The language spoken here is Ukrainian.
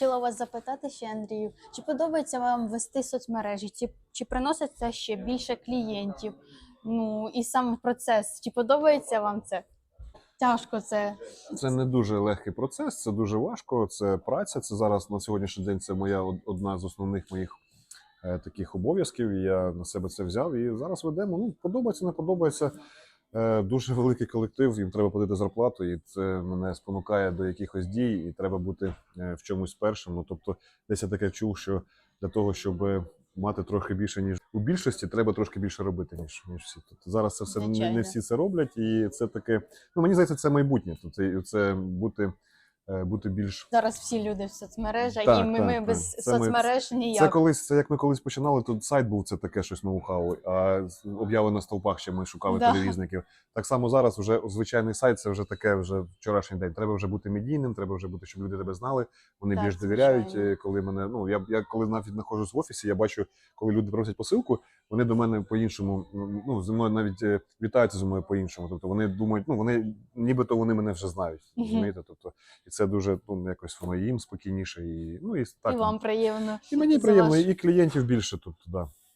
Хотіла вас запитати ще, Андрію, чи подобається вам вести соцмережі? Чи, чи приносить це ще більше клієнтів? Ну і сам процес, чи подобається вам це? Тяжко це. Це не дуже легкий процес, це дуже важко. Це праця. Це зараз на сьогоднішній день це моя одна з основних моїх е, таких обов'язків. Я на себе це взяв. І зараз ведемо. Ну, подобається, не подобається. Е, Дуже великий колектив, їм треба платити зарплату, і це мене спонукає до якихось дій, і треба бути е, в чомусь першим. Ну, тобто, десь я таке чув, що для того, щоб мати трохи більше, ніж у більшості, треба трошки більше робити, ніж, ніж всі. Тобто зараз це все не, Звичайно. не всі це роблять, і це таке. Ну мені здається, це майбутнє. Тобто, це бути, бути більш Зараз всі люди в соцмережах, Так, і ми, так, ми так. без Це ми- ніяк. це колись, це як ми колись починали. Тут сайт був це таке щось ноу-хау, а обяви на стовпах ще ми шукали Да. перевізників. Так само зараз вже звичайний сайт, це вже таке вже вчорашній день. Треба вже бути медійним, треба вже бути, щоб люди тебе знали. Вони Так, більш довіряють. звичайно. Е, Коли мене ну я я коли навіть знаходжусь в офісі, я бачу, коли люди просять посилку, вони до мене по-іншому. Ну зі мною навіть е, вітаються зі мною по-іншому. Тобто вони думають, ну вони нібито вони мене вже знають. Розумієте? Тобто, і це дуже ну якось воно їм спокійніше, і ну і так і вам приємно. і мені приємно, ваш- і клієнтів більше тут, да.